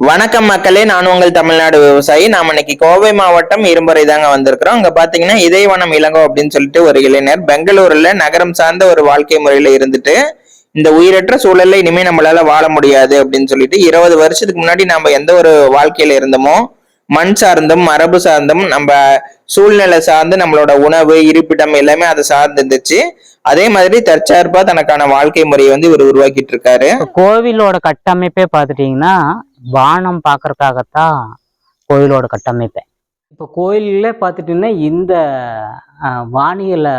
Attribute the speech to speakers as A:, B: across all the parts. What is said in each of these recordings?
A: வணக்கம் மக்களே நான் உங்கள் தமிழ்நாடு விவசாயி. நாம இன்னைக்கு கோவை மாவட்டம் இரும்பறை தாங்க வந்திருக்கிறோம். அங்க பாத்தீங்கன்னா இதயவனம் இளங்கோ அப்படின்னு சொல்லிட்டு ஒரு இளைஞர் பெங்களூர்ல நகரம் சார்ந்த ஒரு வாழ்க்கை முறையில இருந்துட்டு இந்த உயிரற்ற சூழல்ல இனிமே நம்மளால வாழ முடியாது அப்படின்னு சொல்லிட்டு இருபது வருஷத்துக்கு முன்னாடி நம்ம எந்த ஒரு வாழ்க்கையில இருந்தோமோ மண் சார்ந்தும் மரபு சார்ந்தும் நம்ம சூழ்நிலை சார்ந்து நம்மளோட உணவு இருப்பிடம் எல்லாமே அதை சார்ந்து இருந்துச்சு. அதே மாதிரி தற்சார்பா தனக்கான வாழ்க்கை முறையை வந்து இவர் உருவாக்கிட்டு இருக்காரு.
B: கோவிலோட கட்டமைப்பே பாத்துட்டீங்கன்னா வானம் பார்க்கறதுக்காகத்தான் கோயிலோட கட்டமைப்பை இப்போ கோயிலில் பார்த்துட்டிங்கன்னா இந்த வானியலை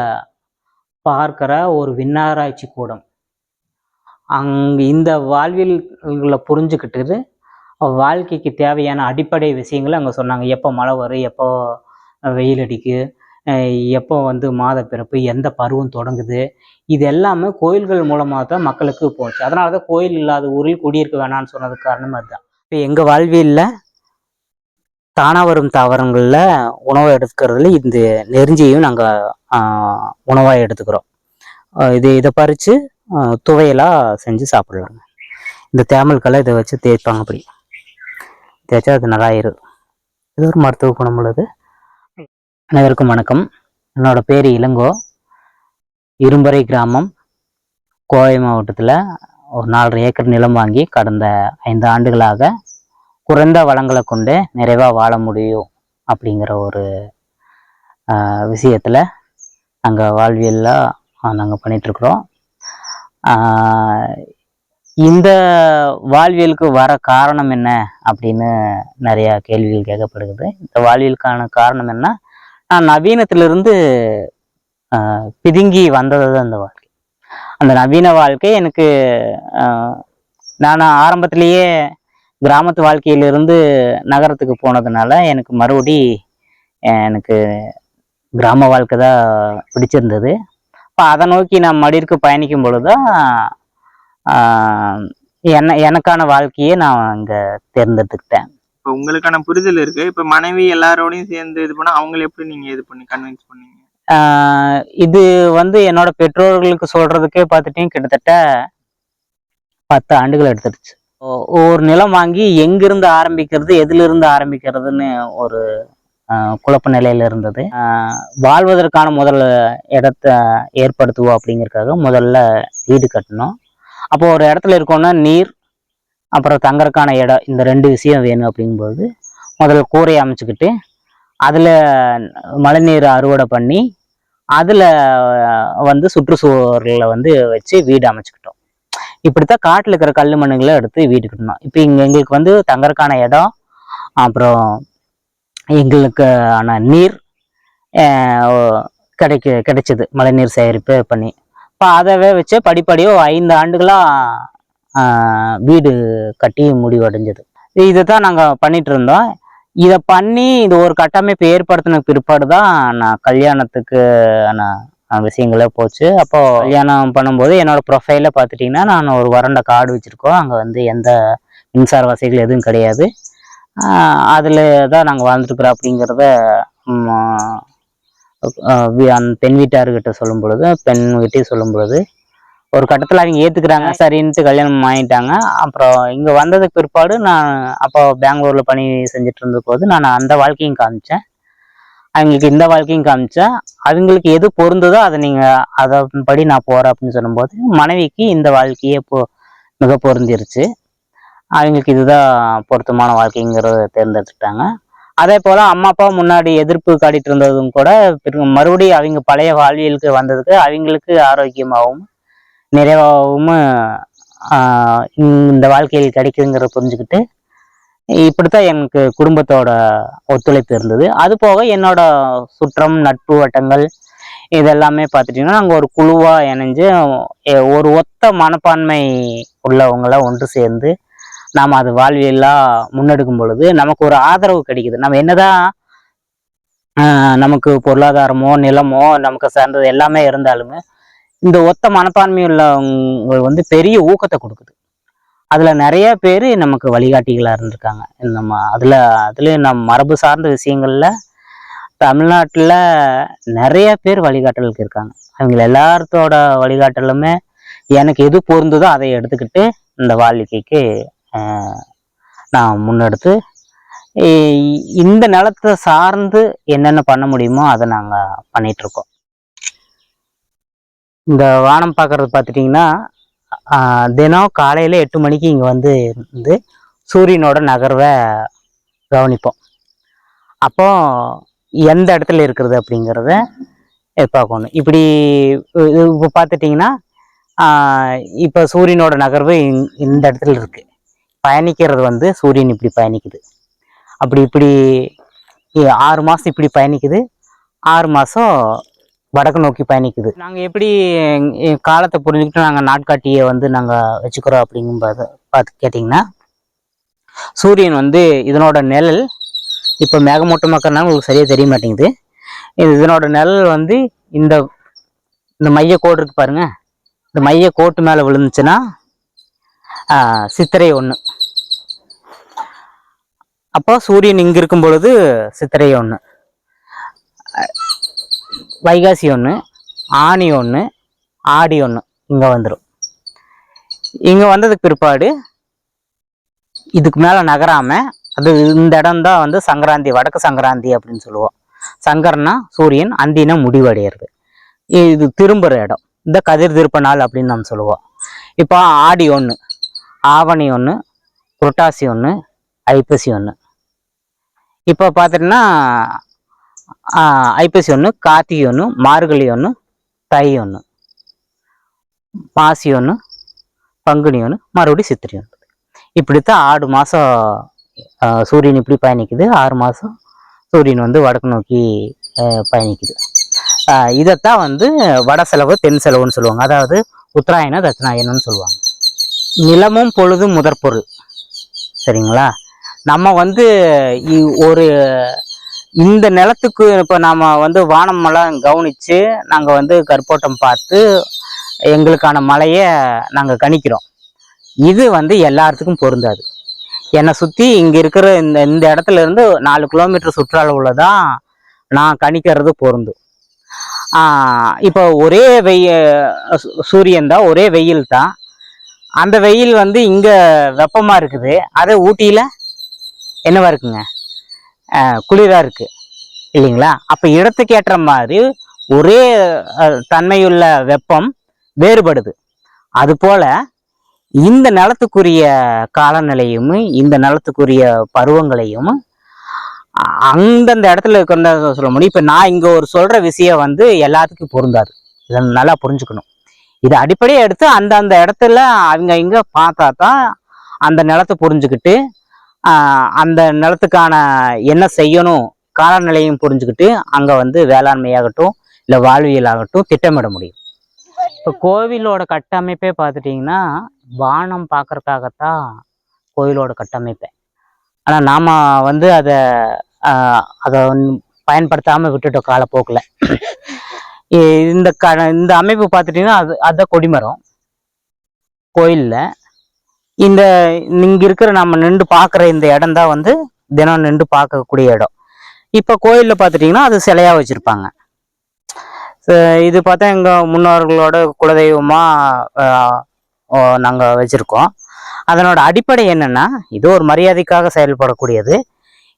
B: பார்க்கிற ஒரு விண்ணாராய்ச்சி கூடம். அங்கே இந்த வாழ்வியல்களை புரிஞ்சுக்கிட்டு வாழ்க்கைக்கு தேவையான அடிப்படை விஷயங்களை அங்கே சொன்னாங்க. எப்போ மழை வரும் எப்போ வெயில் அடிக்கு எப்போ வந்து மாத பிறப்பு எந்த பருவம் தொடங்குது இது எல்லாமே கோயில்கள் மூலமாக தான் மக்களுக்கு போச்சு. அதனால தான் கோயில் இல்லாத ஊரில் குடியிருக்க வேணாம்னு சொன்னதுக்கு காரணம் அதுதான். இப்போ எங்கள் வாழ்வியலில் தானாக வரும் தாவரங்களில் உணவை எடுத்துக்கிறதுல இந்த நெருஞ்சியையும் நாங்கள் உணவாக எடுத்துக்கிறோம். இது இதை பறித்து துவையலாக செஞ்சு சாப்பிட்லாங்க. இந்த தேமல்களை இதை வச்சு தேய்ப்பாங்க அப்படி. தேய்ச்சா அது நல்லாயிரும் இது ஒரு மருத்துவ குணம் உள்ளது. அனைவருக்கும் வணக்கம். என்னோடய பேர் இளங்கோ. இரும்பறை கிராமம் கோவை மாவட்டத்தில் ஒரு நாலரை ஏக்கர் நிலம் வாங்கி கடந்த ஐந்து ஆண்டுகளாக குறைந்த வளங்களை கொண்டு நிறைவாக வாழ முடியும் அப்படிங்கிற ஒரு விஷயத்தில் நாங்கள் வாழ்வியலாக நாங்கள் பண்ணிகிட்ருக்குறோம் இந்த வாழ்வியலுக்கு வர காரணம் என்ன அப்படின்னு நிறையா கேள்விகள் கேட்கப்படுகிறது. இந்த வாழ்வியலுக்கான காரணம் என்ன? நான் நவீனத்திலிருந்து பிதுங்கி வந்தது தான் இந்த வாழ்க்கை. அந்த நவீன வாழ்க்கை எனக்கு நான் ஆரம்பத்திலேயே கிராமத்து வாழ்க்கையிலிருந்து நகரத்துக்கு போனதுனால எனக்கு மறுபடி எனக்கு கிராம வாழ்க்கை தான் பிடிச்சிருந்தது. இப்போ அதை நோக்கி நான் மடிற்கு பயணிக்கும் பொழுது தான் என்ன எனக்கான வாழ்க்கையை நான் அங்கே தேர்ந்தெடுத்துக்கிட்டேன்.
A: இப்போ உங்களுக்கான புரிதல் இருக்கு. இப்போ மனைவி எல்லாரோடையும் சேர்ந்து இது பண்ணா அவங்களை எப்படி நீங்க இது பண்ணி கன்வின்ஸ் பண்ணீங்க?
B: இது வந்து என்னோட பெற்றோர்களுக்கு சொல்றதுக்கே பார்த்துட்டீங்க கிட்டத்தட்ட பத்து ஆண்டுகள் எடுத்துடுச்சு. ஒ- ஒரு நிலம் வாங்கி எங்கிருந்து ஆரம்பிக்கிறது எதிலிருந்து ஆரம்பிக்கிறதுன்னு ஒரு குழப்ப நிலையில இருந்தது. வாழ்வதற்கான முதல் இடத்த ஏற்படுத்துவோம் அப்படிங்கிறதுக்காக முதல்ல வீடு கட்டணும். அப்போ ஒரு இடத்துல இருக்கோம்னா நீர் அப்புறம் தங்கறக்கான இடம் இந்த ரெண்டு விஷயம் வேணும் அப்படிங்கும்போது முதல்ல கூரையை அமைச்சுக்கிட்டு அதில் மழைநீர் அறுவடை பண்ணி அதில் வந்து சுற்றுச்சுவர்களை வந்து வச்சு வீடு அமைச்சுக்கிட்டோம். இப்படித்தான் காட்டில் இருக்கிற கல் மண்ணுங்களை எடுத்து வீடு கட்டணும். இப்போ இங்கே எங்களுக்கு வந்து தங்கறதுக்கான இடம் அப்புறம் எங்களுக்கு ஆன நீர் கிடைக்க கிடைச்சிது. மழைநீர் சேகரிப்பு பண்ணி. இப்போ அதவே வச்சு படிப்படியாக ஐந்து ஆண்டுகளாக வீடு கட்டி முடிவடைஞ்சது. இதை தான் நாங்கள் பண்ணிகிட்டு இருந்தோம். இதை பண்ணி இது ஒரு கட்டமைப்பு ஏற்படுத்தின பிற்பாடு தான் நான் கல்யாணத்துக்கு நான் விஷயங்களே போச்சு. அப்போ கல்யாணம் பண்ணும்போது என்னோட ப்ரொஃபைல பார்த்துட்டிங்கன்னா நான் ஒரு வறண்ட காடு வச்சுருக்கோம். அங்கே வந்து எந்த மின்சார வசதிகள் எதுவும் கிடையாது. அதில் தான் நாங்கள் வாழ்ந்துருக்குறோம் அப்படிங்கிறத அந்த பெண் வீட்டார்கிட்ட சொல்லும் பொழுது பெண் வீட்டையும் சொல்லும் பொழுது ஒரு கட்டத்தில் அவங்க ஏற்றுக்கிறாங்க சரின்ட்டு கல்யாணம் ஆகிட்டாங்க அப்புறம் இங்கே வந்ததுக்கு பிற்பாடு நான் அப்போ பெங்களூரில் பணி செஞ்சுட்டு இருந்த போது நான் அந்த வாழ்க்கையும் காமிச்சேன். அவங்களுக்கு இந்த வாழ்க்கையும் காமிச்சேன். அவங்களுக்கு எது பொருந்ததோ அதை நீங்கள் அதன்படி நான் போகிறேன் அப்படின்னு சொல்லும்போது மனைவிக்கு இந்த வாழ்க்கையே போ மிக பொருந்திருச்சு. அவங்களுக்கு இதுதான் பொருத்தமான வாழ்க்கைங்கிறத தேர்ந்தெடுத்துட்டாங்க அதே போல் அம்மா அப்பா முன்னாடி எதிர்ப்பு காட்டிட்டு இருந்ததும் கூட பிறகு மறுபடியும் அவங்க பழைய வாழ்வியலுக்கு வந்ததுக்கு அவங்களுக்கு ஆரோக்கியமாகவும் நிறைவாகவும் இந்த வாழ்க்கையில் கிடைக்குதுங்கிறத புரிஞ்சுக்கிட்டு இப்படித்தான் எனக்கு குடும்பத்தோட ஒத்துழைப்பு இருந்தது. அது போக என்னோட சுற்றம் நட்பு வட்டங்கள் இதெல்லாமே பார்த்துட்டிங்கன்னா நாங்கள் ஒரு குழுவாக இணைஞ்சு ஒரு ஒத்த மனப்பான்மை உள்ளவங்களாம் ஒன்று சேர்ந்து நாம் அது வாழ்வியலாக முன்னெடுக்கும் பொழுது நமக்கு ஒரு ஆதரவு கிடைக்குது. நம்ம என்னதான் நமக்கு பொருளாதாரமோ நிலமோ நமக்கு சார்ந்தது எல்லாமே இருந்தாலுமே இந்த ஒத்த மனப்பான்மை உள்ளவங்க வந்து பெரிய ஊக்கத்தை கொடுக்குது. அதில் நிறைய பேர் நமக்கு வழிகாட்டிகளாக இருந்திருக்காங்க. நம்ம அதில் அதுலேயும் நம் மரபு சார்ந்த விஷயங்களில் தமிழ்நாட்டில் நிறைய பேர் வழிகாட்டலுக்கு இருக்காங்க. அவங்க எல்லாத்தோட வழிகாட்டலுமே எனக்கு எது பொருந்ததோ அதை எடுத்துக்கிட்டு இந்த வாழ்க்கைக்கு நான் முன்னெடுத்து இந்த நிலத்தை சார்ந்து என்னென்ன பண்ண முடியுமோ அதை நாங்கள் பண்ணிகிட்ருக்கோம் இந்த வானம் பார்க்குறது பார்த்துட்டிங்கன்னா தினம் காலையில் எட்டு மணிக்கு இங்கே வந்து இருந்து சூரியனோட நகர்வை கவனிப்போம். அப்போ எந்த இடத்துல இருக்கிறது அப்படிங்கிறத பார்க்கணும். இப்படி இப்போ பார்த்துட்டிங்கன்னா இப்போ சூரியனோட நகர்வு இந்- இந்த இடத்துல இருக்குது பயணிக்கிறது வந்து சூரியன் இப்படி பயணிக்குது. அப்படி இப்படி ஆறு மாதம் இப்படி பயணிக்குது. ஆறு மாதம் வடக்கு நோக்கி பயணிக்குது. நாங்கள் எப்படி காலத்தை புரிஞ்சுக்கிட்டு நாங்கள் நாட்காட்டியை வந்து நாங்கள் வச்சுக்கிறோம் அப்படிங்கும்போது பார்த்து கேட்டிங்கன்னா சூரியன் வந்து இதனோட நிழல் இப்போ மேகமூட்டமாக்கறனால உங்களுக்கு சரியாக தெரிய மாட்டேங்குது. இது இதனோட நிழல் வந்து இந்த இந்த மைய கோடு இருக்கு பாருங்க. இந்த மைய கோட்டு மேலே விழுந்துச்சுன்னா சித்திரை ஒன்று அப்போ சூரியன் இங்கே இருக்கும் பொழுது சித்திரை ஒன்று வைகாசி ஒன்று ஆனி ஒன்று ஆடி ஒன்று இங்கே வந்துடும் இங்கே வந்ததுக்கு பிற்பாடு இதுக்கு மேலே நகராமல் அது இந்த இடம் தான் வந்து சங்கராந்தி வடக்கு சங்கராந்தி அப்படின்னு சொல்லுவோம். சங்கர்னா சூரியன் அந்தினா முடிவடைகிறது இது திரும்புகிற இடம். இந்த கதிர் திருப்ப நாள் அப்படின்னு நம்ம சொல்லுவோம். இப்போ ஆடி ஒன்று ஆவணி ஒன்று புரட்டாசி ஒன்று ஐப்பசி ஒன்று இப்போ பார்த்துட்டிங்கன்னா ஐப்பசி ஒன்று கார்த்திகை ஒன்று மார்கழி ஒன்று தை ஒன்று மாசி ஒன்று பங்குனி ஒன்று மறுபடியும் சித்திரை ஒன்று இப்படித்தான் ஆறு மாதம் சூரியன் இப்படி பயணிக்குது. ஆறு மாதம் சூரியன் வந்து வடக்கு நோக்கி பயணிக்குது. இதைத்தான் வந்து வட செலவு தென் செலவுன்னு சொல்லுவாங்க. அதாவது உத்தராயணம் தட்சிணாயணம்னு சொல்லுவாங்க. நிலமும் பொழுதும் முதற்பொருள் சரிங்களா? நம்ம வந்து ஒரு இந்த நிலத்துக்கு இப்போ நாம் வந்து வானமெல்லாம் கவனித்து நாங்கள் வந்து கற்போட்டம் பார்த்து எங்களுக்கான மழையை நாங்கள் கணிக்கிறோம். இது வந்து எல்லாத்துக்கும் பொருந்தாது. என்னை சுற்றி இங்கே இருக்கிற இந்த இந்த இடத்துல இருந்து நாலு கிலோமீட்டர் சுற்றளவுல தான் நான் கணிக்கிறது பொருந்தும் இப்போ ஒரே வெய்ய சூரியன் தான் ஒரே வெயில் தான். அந்த வெயில் வந்து இங்கே வெப்பமாக இருக்குது. அதே ஊட்டியில் என்னவா இருக்குங்க? குளிராக இருக்குது இல்லைங்களா? அப்போ இடத்துக்கு ஏற்ற மாதிரி ஒரே தன்மையுள்ள வெப்பம் வேறுபடுது. அதுபோல் இந்த நிலத்துக்குரிய காலநிலையும் இந்த நிலத்துக்குரிய பருவங்களையும் அந்தந்த இடத்துல இருக்கிறத சொல்ல முடியும். இப்போ நான் இங்கே ஒரு சொல்கிற விஷயம் வந்து எல்லாத்துக்கும் பொருந்தாது. இதை நல்லா புரிஞ்சுக்கணும். இதை அடிப்படையை எடுத்து அந்தந்த இடத்துல அவங்க இங்கே பார்த்தா தான் அந்த நிலத்தை புரிஞ்சுக்கிட்டு அந்த நிலத்துக்கான என்ன செய்யணும் காலநிலையும் புரிஞ்சுக்கிட்டு அங்கே வந்து வேளாண்மையாகட்டும் இல்லை வாழ்வியல் ஆகட்டும் திட்டமிட முடியும். இப்போ கோவிலோட கட்டமைப்பே பார்த்துட்டிங்கன்னா வானம் பார்க்கறதுக்காகத்தான் கோயிலோட கட்டமைப்பே. ஆனால் நாம் வந்து அதை அதை பயன்படுத்தாமல் விட்டுட்டோம் காலப்போக்கில். இந்த க இந்த அமைப்பு பார்த்துட்டிங்கன்னா அது அதுதான் கொடிமரம். கோயிலில் இந்த இங்கே இருக்கிற நம்ம நின்று பார்க்குற இந்த இடம் தான் வந்து தினம் நின்று பார்க்கக்கூடிய இடம். இப்போ கோயிலில் பார்த்துட்டிங்கன்னா அது சிலையாக வச்சுருப்பாங்க. இது பார்த்தா எங்கள் முன்னோர்களோட குலதெய்வமாக நாங்கள் வச்சுருக்கோம். அதனோட அடிப்படை என்னன்னா இது ஒரு மரியாதைக்காக செயல்படக்கூடியது.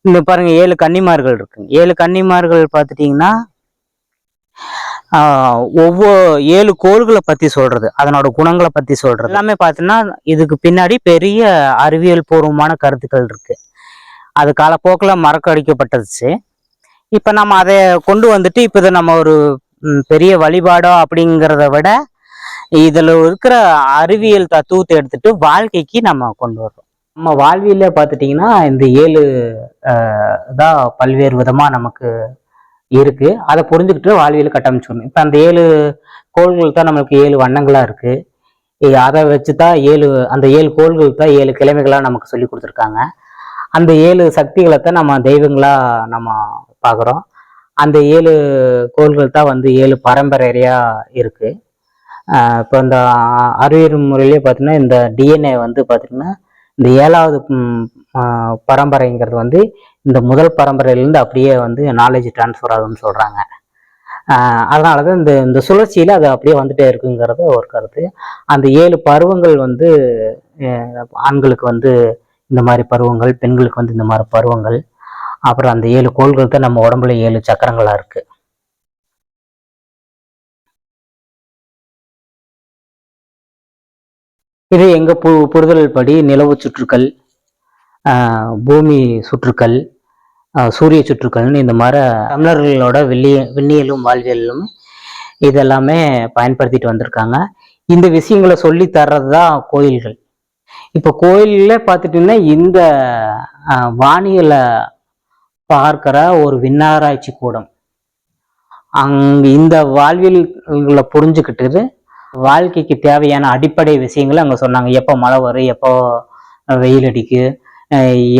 B: இந்த பாருங்க ஏழு கன்னிமார்கள் இருக்குங்க. ஏழு கன்னிமார்கள் பார்த்துட்டிங்கன்னா ஒவ்வொரு ஏழு கோள்களை பற்றி சொல்கிறது அதனோட குணங்களை பற்றி சொல்கிறது எல்லாமே பார்த்தீங்கன்னா இதுக்கு பின்னாடி பெரிய அறிவியல் பூர்வமான கருத்துக்கள் இருக்குது அது காலப்போக்கில் மறக்கடிக்கப்பட்டுச்சு இப்போ நம்ம அதை கொண்டு வந்துட்டு இப்போ இதை நம்ம ஒரு பெரிய வழிபாடோ அப்படிங்கிறத விட இதில் இருக்கிற அறிவியல் தத்துவத்தை எடுத்துட்டு வாழ்க்கைக்கு நம்ம கொண்டு வர்றோம். நம்ம வாழ்வியல பார்த்துட்டிங்கன்னா இந்த ஏழு தான் பல்வேறு விதமாக நமக்கு இருக்கு. அதை புரிஞ்சுக்கிட்டு வாழ்வியல் கட்டமைச்சிடணும் இப்போ அந்த ஏழு கோள்கள் தான் நம்மளுக்கு ஏழு வண்ணங்களாக இருக்கு. அதை வச்சு தான் ஏழு அந்த ஏழு கோள்கள் தான் ஏழு கிழமைகளாக நமக்கு சொல்லி கொடுத்துருக்காங்க. அந்த ஏழு சக்திகளை தான் நம்ம தெய்வங்களாக நம்ம பார்க்குறோம். அந்த ஏழு கோள்கள் தான் வந்து ஏழு பரம்பரையாக இருக்குது இப்போ இந்த அறிவியல் முறையிலே பார்த்தீங்கன்னா இந்த டிஎன்ஏ வந்து பார்த்திங்கன்னா இந்த ஏழாவது பரம்பரைங்கிறது வந்து இந்த முதல் பரம்பரையிலேருந்து அப்படியே வந்து நாலேஜ் ட்ரான்ஸ்ஃபர் ஆகுதுன்னு சொல்கிறாங்க அதனால தான் இந்த இந்த சுழற்சியில் அது அப்படியே வந்துட்டே இருக்குங்கிறது ஒரு கருத்து. அந்த ஏழு பருவங்கள் வந்து ஆண்களுக்கு வந்து இந்த மாதிரி பருவங்கள் பெண்களுக்கு வந்து இந்த மாதிரி பருவங்கள். அப்புறம் அந்த ஏழு கோள்கள் தான் நம்ம உடம்புல ஏழு சக்கரங்களாக இருக்குது இது எங்கள் பு புரிதல் படி நிலவு சுற்றுக்கள் பூமி சுற்றுக்கள் சூரிய சுற்றுக்கள்னு இந்த மாதிரி தமிழர்களோட வெள்ளிய விண்ணியலும் வாழ்வியலும் இதெல்லாமே பயன்படுத்திட்டு வந்திருக்காங்க. இந்த விஷயங்களை சொல்லி தர்றது தான் கோயில்கள். இப்போ கோயில்களே பார்த்துட்டீங்கன்னா இந்த வானியலை பார்க்குற ஒரு விண்ணாராய்ச்சி கூடம். அங்க இந்த வாழ்வியல்களை புரிஞ்சுக்கிட்டு வாழ்க்கைக்கு தேவையான அடிப்படை விஷயங்களை அங்கே சொன்னாங்க. எப்போ மழை வரும் எப்போ வெயில் அடிக்கு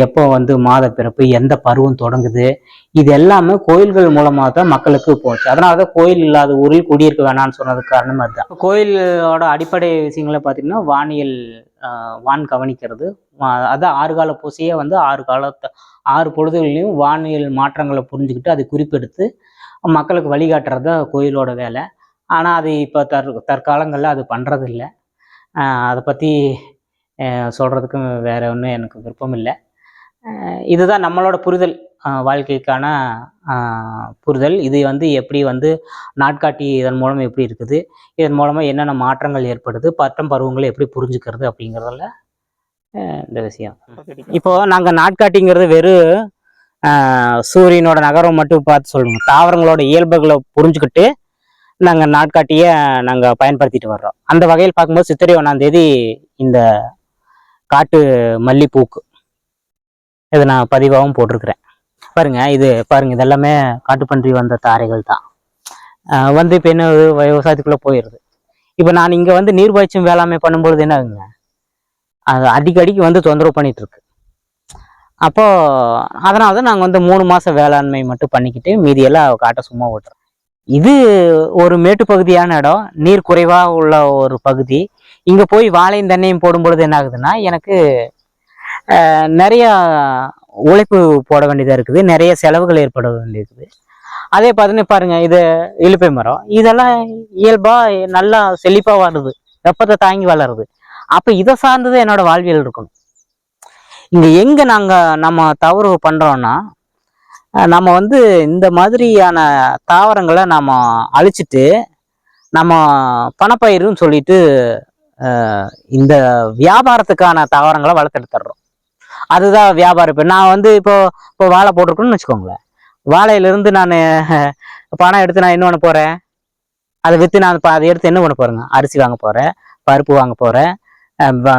B: எப்போ வந்து மாத பிறப்பு எந்த பருவம் தொடங்குது இது எல்லாமே கோயில்கள் மூலமாக தான் மக்களுக்கு போச்சு. அதனால தான் கோயில் இல்லாத ஊரில் குடியிருக்க வேணாம்னு சொன்னதுக்கு காரணம் அதுதான். கோயிலோட அடிப்படை விஷயங்களை பார்த்தீங்கன்னா வானியல் வான் கவனிக்கிறது அதான் ஆறு கால பூசையே வந்து ஆறு காலத்தை ஆறு பொழுதுகளையும் வானியல் மாற்றங்களை புரிஞ்சுக்கிட்டு அதை குறிப்பெடுத்து மக்களுக்கு வழிகாட்டுறது தான் கோயிலோட வேலை. ஆனால் அது இப்போ தற் தற்காலங்களில் அது பண்ணுறதில்ல அதை பற்றி சொல்கிறதுக்கு வேற ஒன்றும் எனக்கு விருப்பம் இல்லை. இதுதான் நம்மளோட புரிதல். வாழ்க்கைக்கான புரிதல். இது வந்து எப்படி வந்து நாட்காட்டி இதன் மூலம் எப்படி இருக்குது இதன் மூலமாக என்னென்ன மாற்றங்கள் ஏற்படுது பட்டம் பருவங்களை எப்படி புரிஞ்சுக்கிறது அப்படிங்கிறதுல இந்த விஷயம். இப்போ நாங்கள் நாட்காட்டிங்கிறது வெறும் சூரியனோட நகரம் மட்டும் பார்த்து சொல்லுவோம் தாவரங்களோட இயல்புகளை புரிஞ்சுக்கிட்டு நாங்கள் நாட்காட்டியை நாங்கள் பயன்படுத்திட்டு வர்றோம். அந்த வகையில் பார்க்கும்போது சித்திரை ஒன்றாம் தேதி இந்த காட்டு மல்லிப்பூக்கு. இதை நான் பதிவாகவும் போட்டிருக்கிறேன். பாருங்கள் இது பாருங்கள் இதெல்லாமே காட்டுப்பன்றி வந்த தாரைகள் தான். வந்து இப்போ என்ன விவசாயத்துக்குள்ளே போயிடுது இப்போ நான் இங்கே வந்து நீர்ப்பாய்ச்சும் வேளாண்மை பண்ணும்பொழுது என்ன ஆகுங்க? அது அடிக்கடிக்கு வந்து தொந்தரவு பண்ணிகிட்ருக்கு அப்போது அதனால தான் நாங்கள் வந்து மூணு மாதம் வேளாண்மை மட்டும் பண்ணிக்கிட்டு மீதியெல்லாம் காட்டை சும்மா ஓட்டுறோம். இது ஒரு மேட்டு பகுதியான இடம். நீர் குறைவாக உள்ள ஒரு பகுதி. இங்கே போய் வாழையும் தென்னையும் போடும் பொழுது என்ன ஆகுதுன்னா எனக்கு நிறையா உழைப்பு போட வேண்டியதாக இருக்குது. நிறைய செலவுகள் ஏற்பட வேண்டியிருக்குது. அதே பார்த்தீங்கன்னா பாருங்க இது இலுப்பை மரம். இதெல்லாம் இயல்பாக நல்லா செழிப்பாக வளருது வெப்பத்தை தாங்கி வளருது. அப்போ இதை சார்ந்தது என்னோடய வாழ்வியல் இருக்கணும். இங்கே எங்கே நாங்கள் நம்ம தவறு பண்ணுறோன்னா நம்ம வந்து இந்த மாதிரியான தாவரங்களை நாம் அழிச்சிட்டு நம்ம பணப்பயிருன்னு சொல்லிட்டு இந்த வியாபாரத்துக்கான தாவரங்களை வளர்த்தெடுத்துடுறோம். அதுதான் வியாபாரம் இப்போ நான் வந்து இப்போ இப்போ வாழை போட்டிருக்கணும்னு வச்சுக்கோங்களேன். வாழையிலிருந்து நான் பணம் எடுத்து நான் என்ன பண்ண போகிறேன் அதை விற்று நான் அதை எடுத்து என்ன பண்ண போகிறேங்க அரிசி வாங்க போகிறேன் பருப்பு வாங்க போகிறேன்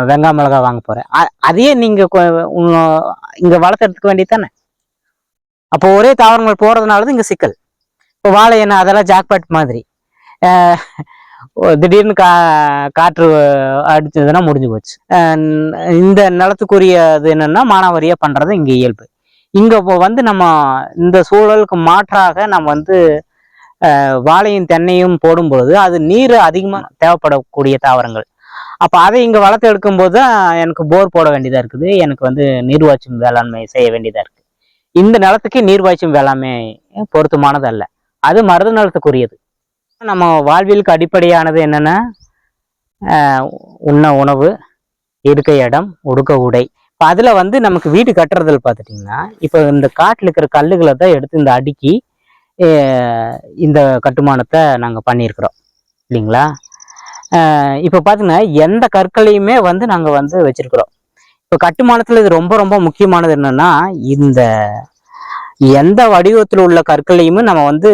B: வெங்காய மிளகாய் வாங்க போகிறேன் அதையே நீங்கள் இங்கே வளர்த்தெடுத்துக்க வேண்டியது தானே? அப்போ ஒரே தாவரங்கள் போகிறதுனால தான் இங்கே சிக்கல். இப்போ வாழை என்ன அதெல்லாம் ஜாக்பாட் மாதிரி. திடீர்னு கா காற்று அடிச்சதுன்னா முடிஞ்சு போச்சு. இந்த நிலத்துக்குரியது என்னன்னா மானாவாரியாக பண்ணுறது இங்கே இயல்பு. இங்கே இப்போ வந்து நம்ம இந்த சூழலுக்கு மாற்றாக நம்ம வந்து வாழையும் தென்னையும் போடும் பொழுது அது நீர் அதிகமாக தேவைப்படக்கூடிய தாவரங்கள். அப்போ அதை இங்கே வளர்த்து எடுக்கும்போது தான் எனக்கு போர் போட வேண்டியதாக இருக்குது. எனக்கு வந்து நீர்வாய்ச்சும் வேளாண்மை செய்ய வேண்டியதாக இருக்குது இந்த நிலத்துக்கு நீர்வாய்ச்சும் வேளாண்மை பொருத்தமானது அல்ல அது மருத நிலத்துக்குரியது. நம்ம வாழ்வியலுக்கு அடிப்படையானது என்னென்னா? உண்ண உணவு இருக்க இடம் உடுக்க உடை. இப்போ அதில் வந்து நமக்கு வீடு கட்டுறதில் பார்த்துட்டிங்கன்னா இப்போ இந்த காட்டில் இருக்கிற கல்லுகளை தான் எடுத்து இந்த அடுக்கி இந்த கட்டுமானத்தை நாங்கள் பண்ணியிருக்கிறோம். இல்லைங்களா? இப்போ பார்த்தீங்கன்னா எந்த கற்களையுமே வந்து நாங்கள் வந்து வச்சுருக்குறோம். இப்போ கட்டுமானத்தில் இது ரொம்ப ரொம்ப முக்கியமானது என்னென்னா இந்த எந்த வடிவத்தில் உள்ள கற்களையுமே நம்ம வந்து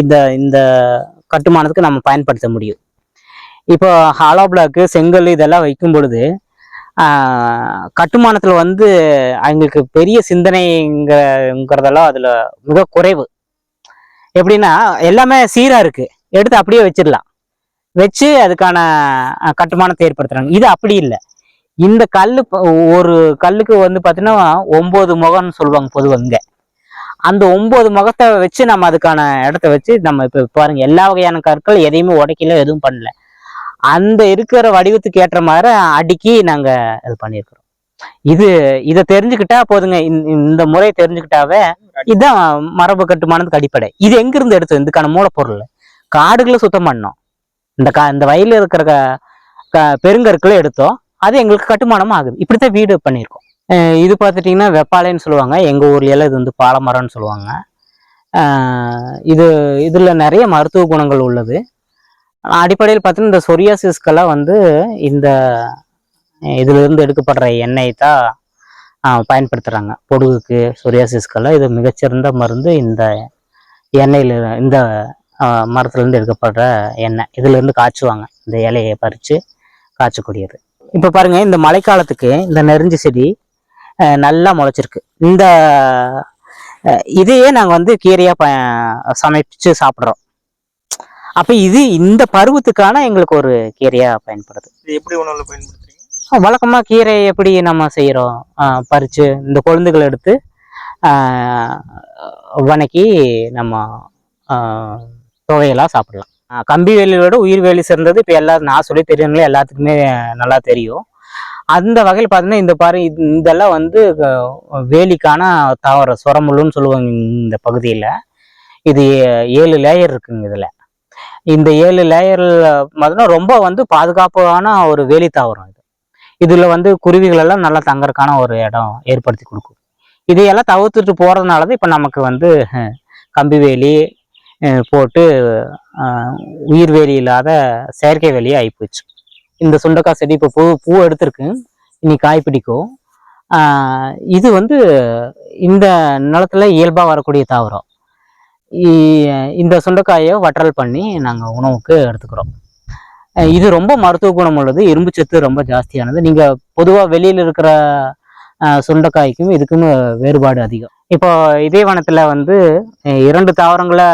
B: இந்த இந்த கட்டுமானத்துக்கு நம்ம பயன்படுத்த முடியும். இப்போ ஹாலோ பிளாக்கு செங்கல் இதெல்லாம் வைக்கும் பொழுது கட்டுமானத்தில் வந்து அவங்களுக்கு பெரிய சிந்தனைங்கிறதெல்லாம் அதில் மிக குறைவு. எப்படின்னா எல்லாமே சீராக இருக்குது எடுத்து அப்படியே வச்சிடலாம். வச்சு அதுக்கான கட்டுமானத்தை ஏற்படுத்துகிறாங்க இது அப்படி இல்லை. இந்த கல் ஒரு கல்லுக்கு வந்து பார்த்தீங்கன்னா ஒம்பது முகம்னு சொல்லுவாங்க பொதுவாக இங்கே. அந்த ஒன்பது முகத்தை வச்சு நம்ம அதுக்கான இடத்த வச்சு நம்ம இப்போ பாருங்க எல்லா வகையான கற்கள் எதையுமே உடைக்கல எதுவும் பண்ணல. அந்த இருக்கிற வடிவத்துக்கு ஏற்ற மாதிரி அடுக்கி நாங்க இது பண்ணியிருக்கிறோம். இது இதை தெரிஞ்சுக்கிட்டா போதுங்க. இந்த- இந்த முறை தெரிஞ்சுக்கிட்டாவே இதுதான் மரபு கட்டுமானத்துக்கு அடிப்படை. இது எங்கிருந்து எடுத்தோம் இதுக்கான மூலப்பொருள். காடுகளை சுத்தம் பண்ணோம். இந்த கா இந்த வயலில் இருக்கிற க- பெருங்கற்களை எடுத்தோம். அது எங்களுக்கு கட்டுமானமும் ஆகுது. இப்படித்தான் வீடு பண்ணியிருக்கோம். இது பார்த்துட்டிங்கன்னா வெப்பாலைன்னு சொல்லுவாங்க. எங்கள் ஊர்லையெல்லாம் இது வந்து பாலமரம்னு சொல்லுவாங்க. இது இதில் நிறைய மருத்துவ குணங்கள் உள்ளது. அடிப்படையில் பார்த்தீங்கன்னா இந்த சொரியாசிஸ்க்கெல்லாம் வந்து இந்த இதிலிருந்து எடுக்கப்படுற எண்ணெய் தான் பயன்படுத்துகிறாங்க பொடுகுக்கு சொரியாசிஸ்க்கெல்லாம் இது மிகச்சிறந்த மருந்து. இந்த எண்ணெயில் இந்த மரத்துலேருந்து எடுக்கப்படுற எண்ணெய். இதுலேருந்து காய்ச்சுவாங்க. இந்த இலையை பறிச்சு காய்ச்சக்கூடியது. இப்போ பாருங்கள் இந்த மழைக்காலத்துக்கு இந்த நெருஞ்சி செடி நல்லா முளைச்சிருக்கு. இந்த இதையே நாங்கள் வந்து கீரையா ப சமைச்சு சாப்பிட்றோம். அப்ப இது இந்த பருவத்துக்கான எங்களுக்கு ஒரு கீரையா பயன்படுது.
A: இது எப்படி உணவுல பயன்படுத்துறீங்க?
B: வழக்கமா கீரை எப்படி நம்ம செய்யறோம்? ஆஹ் பறிச்சு இந்த கொழுந்துகளை எடுத்து வணக்கி நம்ம துவையெல்லாம் சாப்பிடலாம். கம்பி வேலியோட உயிர் வேலி சிறந்தது இப்போ எல்லாரும் நான் சொல்லி தெரியணுங்களே எல்லாத்துக்குமே நல்லா தெரியும். அந்த வகையில் பார்த்தீங்கன்னா இந்த பாரு இதெல்லாம் வந்து வேலிக்கான தாவரம் சுரமுள்ளுன்னு சொல்லுவாங்க இந்த பகுதியில். இது ஏழு லேயர் இருக்குங்க இதில். இந்த ஏழு லேயரில் பார்த்தீங்கன்னா ரொம்ப வந்து பாதுகாப்பான ஒரு வேலி தாவரம் இது. இதில் வந்து குருவிகள் எல்லாம் நல்லா தங்கறதுக்கான ஒரு இடம் ஏற்படுத்தி கொடுக்கும். இதையெல்லாம் தவிர்த்துட்டு போகிறதுனால தான் இப்போ நமக்கு வந்து கம்பி வேலி போட்டு உயிர் வேலி இல்லாத செயற்கை வேலியே ஆகிப்போச்சு இந்த சுண்டக்காய் செடி இப்போ பூ பூ எடுத்திருக்கு. இனி காய் பிடிக்கும் இது வந்து இந்த நிலத்தில் இயல்பாக வரக்கூடிய தாவரம். இந்த சுண்டைக்காயை வற்றல் பண்ணி நாங்கள் உணவுக்கு எடுத்துக்கிறோம். இது ரொம்ப மருத்துவ குணம் உள்ளது. இரும்பு சத்து ரொம்ப ஜாஸ்தியானது. நீங்கள் பொதுவாக வெளியில் இருக்கிற சுண்டக்காய்க்கும் சுண்டைக்காய்க்கும் இதுக்கும் வேறுபாடு அதிகம். இப்போ இதே வனத்தில் வந்து இரண்டு தாவரங்களை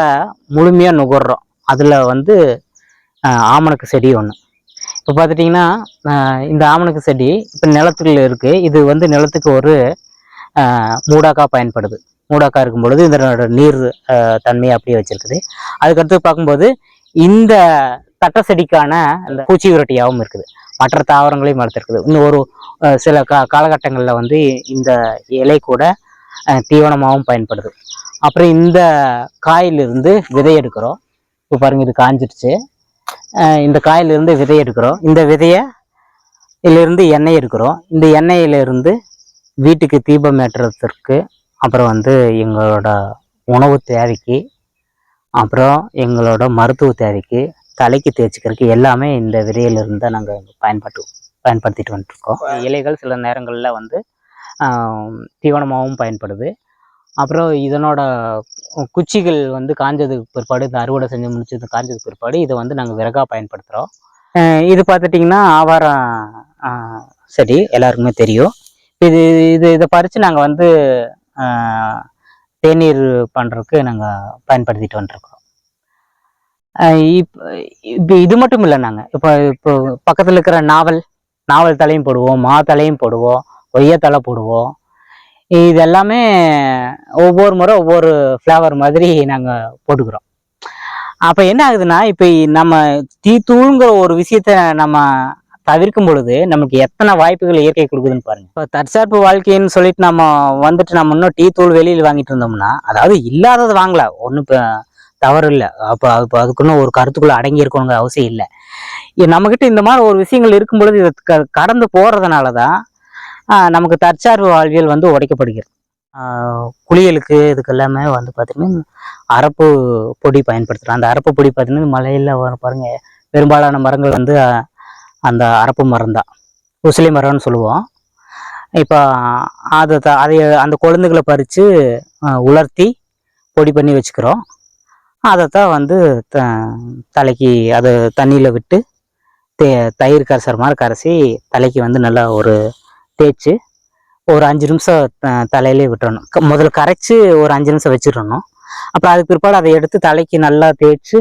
B: முழுமையாக நுகர்றோம். அதில் வந்து ஆமணக்கு செடி ஒன்று இப்போ பார்த்துட்டிங்கன்னா இந்த ஆமணக்கு செடி இப்போ நிலத்துல இருக்குது இது வந்து நிலத்துக்கு ஒரு மூடாக்கா பயன்படுது. மூடாக்கா இருக்கும் பொழுது இதனோட நீர் தன்மையை அப்படியே வச்சிருக்குது. அதுக்கடுத்து பார்க்கும்போது இந்த தட்டை செடிக்கான அந்த பூச்சி விரட்டியாகவும் இருக்குது. மற்ற தாவரங்களையும் வளர்த்துருக்குது. இன்னும் ஒரு சில கா காலகட்டங்களில் வந்து இந்த இலை கூட தீவனமாகவும் பயன்படுது. அப்புறம் இந்த காயிலிருந்து விதை எடுக்கிறோம். இப்போ பாருங்கள் இது காஞ்சிடுச்சு. இந்த காயிலிருந்து விதை எடுக்கிறோம். இந்த விதையை இதிலிருந்து எண்ணெய் எடுக்கிறோம். இந்த எண்ணெயிலிருந்து வீட்டுக்கு தீபம் ஏற்றுறதுக்கு அப்புறம் வந்து எங்களோட உணவு தேவைக்கு அப்புறம் எங்களோட மருத்துவ தேவைக்கு தலைக்கு தேய்ச்சிக்கிறதுக்கு எல்லாமே இந்த விதையிலிருந்து தான் நாங்கள் பயன்பட்டு பயன்படுத்திட்டு வந்துட்டுருக்கோம். இலைகள் சில நேரங்களில் வந்து தீவனமாகவும் பயன்படுது. அப்புறம் இதனோட குச்சிகள் வந்து காஞ்சதுக்கு பிற்பாடு இந்த அறுவடை செஞ்சு முடிச்சது காஞ்சதுக்கு பிற்பாடு இதை வந்து நாங்கள் விறகாக பயன்படுத்துகிறோம் இது பார்த்துட்டிங்கன்னா ஆவாரம் செடி எல்லாருக்குமே தெரியும். இது இது இதை பறித்து நாங்கள் வந்து தேநீர் பண்ணுறதுக்கு நாங்கள் பயன்படுத்திட்டு வந்துருக்கோம். இப்போ இப்போ இது மட்டும் இல்லை நாங்கள் இப்போ இப்போ பக்கத்தில் இருக்கிற நாவல் நாவல் தலையும் போடுவோம் மா தலையும் போடுவோம் கொய்யா தலை போடுவோம். இது எல்லாமே ஒவ்வொரு முறை ஒவ்வொரு ஃப்ளேவர் மாதிரி நாங்கள் போட்டுக்கிறோம். அப்போ என்ன ஆகுதுன்னா இப்போ நம்ம தீத்தூளுங்கிற ஒரு விஷயத்த நம்ம தவிர்க்கும் பொழுது நமக்கு எத்தனை வாய்ப்புகள் இயற்கை கொடுக்குதுன்னு பாருங்க. இப்போ தற்சார்பு வாழ்க்கைன்னு சொல்லிட்டு நம்ம வந்துட்டு நம்ம இன்னும் டீ தூள் வெளியில் வாங்கிட்டு இருந்தோம்னா அதாவது இல்லாதது வாங்கல. ஒன்றும் இப்போ தவறு இல்லை. அப்போ அப்போ அதுக்குன்னு ஒரு கருத்துக்குள்ள அடங்கி இருக்கணுங்கிற அவசியம் இல்லை. நம்மக்கிட்ட இந்த மாதிரி ஒரு விஷயங்கள் இருக்கும் பொழுது இதை க- கடந்து போறதுனால தான் நமக்கு தற்சார்பு வாழ்வியல் வந்து உடைக்கப்படுகிறது. குளியலுக்கு இதுக்கு எல்லாமே வந்து பார்த்தீங்கன்னா அரப்பு பொடி பயன்படுத்துகிறோம் அந்த அரப்பு பொடி பார்த்தீங்கன்னா மலையில் வர பாருங்கள் பெரும்பாலான மரங்கள் வந்து அந்த அரப்பு மரம் தான் உசிலி மரம்னு சொல்லுவோம். இப்போ அதை த- அதை அந்த கொழுந்துகளை பறித்து உலர்த்தி பொடி பண்ணி வச்சுக்கிறோம். அதைத்தான் வந்து த தலைக்கு அதை தண்ணியில் விட்டு தே தயிர் கரைசர் மாதிரி கரைசி தலைக்கு வந்து நல்லா ஒரு தேய்ச்சி ஒரு அஞ்சு நிமிஷம் தலையிலே விட்டுறணும். முதல்ல கரைச்சி ஒரு அஞ்சு நிமிஷம் வச்சிடணும். அப்புறம் அதுக்கு பிற்பாடு அதை எடுத்து தலைக்கு நல்லா தேய்ச்சி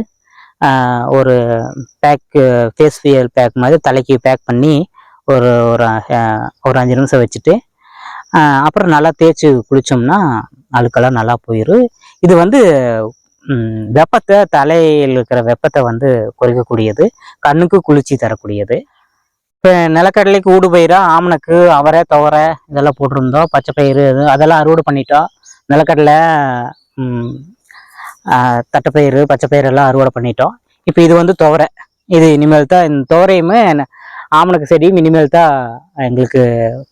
B: ஒரு பேக்கு ஃபேஸ் ஃபியல் பேக் மாதிரி தலைக்கு பேக் பண்ணி ஒரு ஒரு ஒரு அஞ்சு நிமிஷம் வச்சுட்டு அப்புறம் நல்லா தேய்ச்சி குளித்தோம்னா அழுக்கெல்லாம் நல்லா போயிடும் இது வந்து வெப்பத்தை தலையில் இருக்கிற வெப்பத்தை வந்து குறைக்கக்கூடியது. கண்ணுக்கு குளிர்ச்சி தரக்கூடியது. இப்போ நிலக்கடலைக்கு ஊடுபயிரா ஆமணக்கு அவரை துவரை இதெல்லாம் போட்டிருந்தோம். பச்சை பயிறு இது அதெல்லாம் அறுவடை பண்ணிட்டோம். நிலக்கடலை தட்டைப்பயிறு பச்சை பயிறு எல்லாம் அறுவடை பண்ணிட்டோம். இப்போ இது வந்து துவரை. இது இனிமேல் தான் இந்த துவரையுமே ஆமணக்கு செடியும் இனிமேல் தான் எங்களுக்கு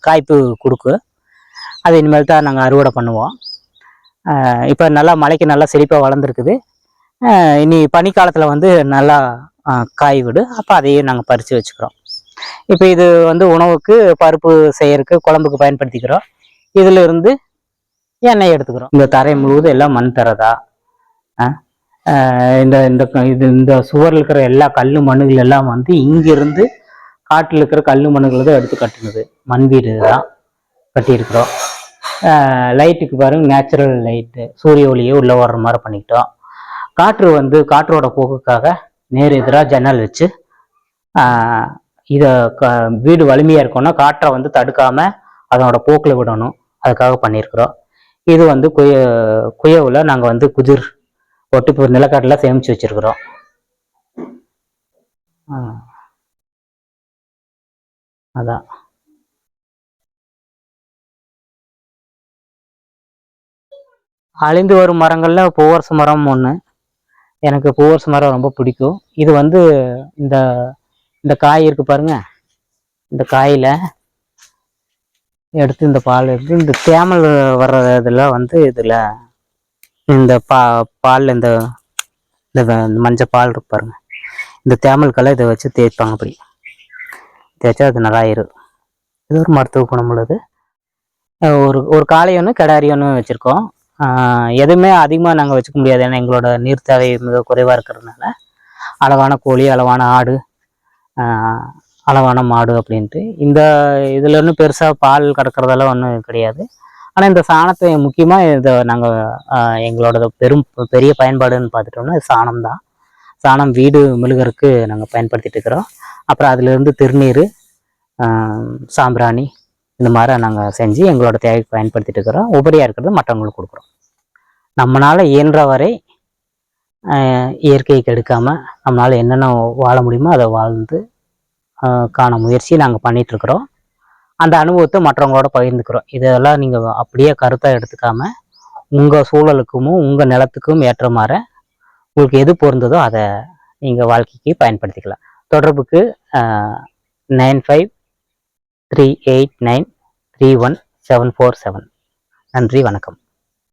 B: காய்ப்பு கொடுக்கும் அது இனிமேல் தான் நாங்கள் அறுவடை பண்ணுவோம். இப்போ நல்லா மழைக்கு நல்லா செழிப்பாக வளர்ந்துருக்குது. இனி பனிக்காலத்தில் வந்து நல்லா காய் விடு. அப்போ அதையும் நாங்கள் பறித்து வச்சுக்கிறோம். இப்போ இது வந்து உணவுக்கு பருப்பு செய்யறதுக்கு குழம்புக்கு பயன்படுத்திக்கிறோம். இதில் இருந்து எண்ணெய் எடுத்துக்கிறோம். இந்த தரை முழுவதும் எல்லாம் மண் தரதா? இந்த இந்த இது இந்த சுவரில் இருக்கிற எல்லா கல் மண்ணுகள் எல்லாம் வந்து இங்கிருந்து காட்டில் இருக்கிற கல் மண்ணுகளை தான் எடுத்து கட்டினது. மண் வீடு தான் கட்டியிருக்கிறோம். லைட்டுக்கு பாருங்க நேச்சுரல் லைட்டு சூரிய ஒளியே உள்ளே வர்ற மாதிரி பண்ணிக்கிட்டோம். காற்று வந்து காற்றோட போக்குக்காக நேர் எதிராக ஜன்னல் வச்சு இதை க வீடு வலிமையாக இருக்கணும்னா காற்றை வந்து தடுக்காமல் அதனோட போக்கில் விடணும். அதுக்காக பண்ணியிருக்கிறோம். இது வந்து குய குயவில் நாங்கள் வந்து குதிர் ஒட்டு இப்போ நிலக்கடலை சேமிச்சு வச்சிருக்கிறோம். அதான். அழிந்து வரும் மரங்களில் பூவரசு மரம் ஒன்று எனக்கு பூவரசு மரம் ரொம்ப பிடிக்கும். இது வந்து இந்த இந்த காய் இருக்கு பாருங்க. இந்த காயில எடுத்து இந்த பால் எடுத்து இந்த தேமல் வர்ற இதில் வந்து இதில் இந்த பா பாலில் இந்த இந்த இந்த மஞ்சள் பால் இருக்கு பாருங்க. இந்த தேமல் கலை இதை வச்சு தேய்ப்பாங்க அப்படி. தேய்ச்சா அது நல்லாயிரும் இது ஒரு மருத்துவ குணம் உள்ளது. ஒரு ஒரு காளை ஒன்று கிடாரி ஒன்று வச்சுருக்கோம். எதுவுமே அதிகமாக நாங்கள் வச்சுக்க முடியாது. ஏன்னா எங்களோட நீர் தேவை மிக குறைவாக இருக்கிறதுனால. அளவான கோழி அளவான ஆடு அளவான மாடு அப்படின்ட்டு. இந்த இதில் ஒன்றும் பெருசாக பால் கறக்கிறதெல்லாம் ஒன்றும் கிடையாது. ஆனால் இந்த சாணத்தை முக்கியமாக இதை நாங்கள் எங்களோட பெரும் பெரிய பயன்பாடுன்னு பார்த்துட்டோம்னா சாணம் தான். சாணம் வீடு மெழுகருக்கு நாங்கள் பயன்படுத்திட்டு இருக்கிறோம். அப்புறம் அதுலேருந்து திருநீர் சாம்பிராணி இந்த மாதிரி நாங்கள் செஞ்சு எங்களோட தேவைக்கு பயன்படுத்திட்டு இருக்கிறோம். உபரியாக இருக்கிறது மற்றவங்களுக்கு கொடுக்குறோம். நம்மளால் இயன்ற வரை இயற்கையை கெடுக்காமல் நம்மளால் என்னென்ன வாழ முடியுமோ அதை வாழ்ந்து காண முயற்சி நாங்கள் பண்ணிகிட்ருக்குறோம் அந்த அனுபவத்தை மற்றவங்களோட பகிர்ந்துக்கிறோம். இதெல்லாம் நீங்கள் அப்படியே கருத்தாக எடுத்துக்காம உங்கள் சூழலுக்கும் உங்கள் நிலத்துக்கும் ஏற்ற மாற உங்களுக்கு எது பொருந்ததோ அதை நீங்கள் வாழ்க்கைக்கு பயன்படுத்திக்கலாம். தொடர்புக்கு nine five three eight nine three one seven four seven. நன்றி வணக்கம்.